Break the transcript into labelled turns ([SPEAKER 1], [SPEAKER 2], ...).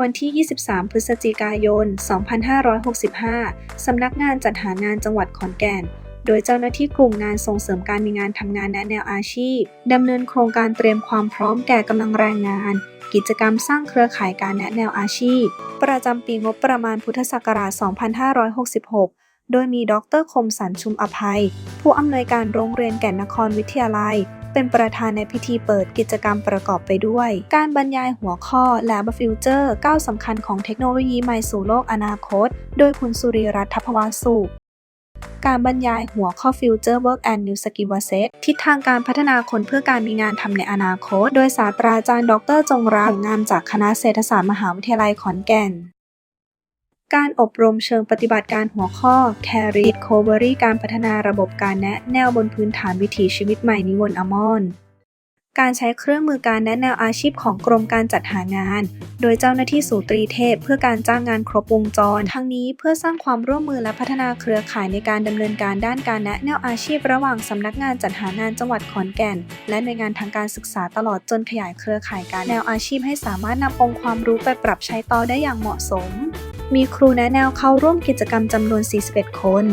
[SPEAKER 1] วันที่ 23 พฤศจิกายน 2565 สำนักงานจัดหางานจังหวัดขอนแก่น โดยเจ้าหน้าที่กลุ่มงานส่งเสริมการมีงานทำงานแนะแนวอาชีพ ดำเนินโครงการเตรียมความพร้อมแก่กำลังแรงงาน กิจกรรมสร้างเครือข่ายการแนะแนวอาชีพ ประจำปีงบประมาณพุทธศักราช 2566โดยมีดรคมสันชุมอภัย ผู้อำนวยการโรงเรียนแก่นนครวิทยาลัย เป็นประธานในพิธีเปิดกิจกรรมประกอบไปด้วย การบรรยายหัวข้อ Lab Future ก้าวสำคัญของเทคโนโลยีใหม่สู่โลกอนาคต โดยคุณสุริรัตน์ทพวาสุขการบรรยายหัวข้อ Future Work and New Skill Set ทิศทางการพัฒนาคนเพื่อการมีงานทำในอนาคต โดยศาสตราจารย์ ดร จงรักงามจากคณะเศรษฐศาสตร์มหาวิทยาลัยขอนแก่น การอบรมเชิงปฏิบัติการหัวข้อ Carry Recovery การพัฒนาระบบการแนะแนวบนพื้นฐานวิถีชีวิตใหม่นิวรณ์อมรการใช้เครื่องมือการแนะแนวอาชีพของกรมการจัดหางาน โดยเจ้าหน้าที่สูตรีเทพ เพื่อการจ้างงานครบวงจร ทั้งนี้เพื่อสร้างความร่วมมือและพัฒนาเครือข่ายในการดำเนินการด้านการแนะแนวอาชีพ ระหว่างสำนักงานจัดหางานจังหวัดขอนแก่น และหน่วยงานทางการศึกษาตลอดจนขยายเครือข่ายการแนวอาชีพให้สามารถนำองค์ความรู้ไปปรับใช้ต่อได้อย่างเหมาะสม มีครูแนะแนวเข้าร่วมกิจกรรมจำนวน 41 คน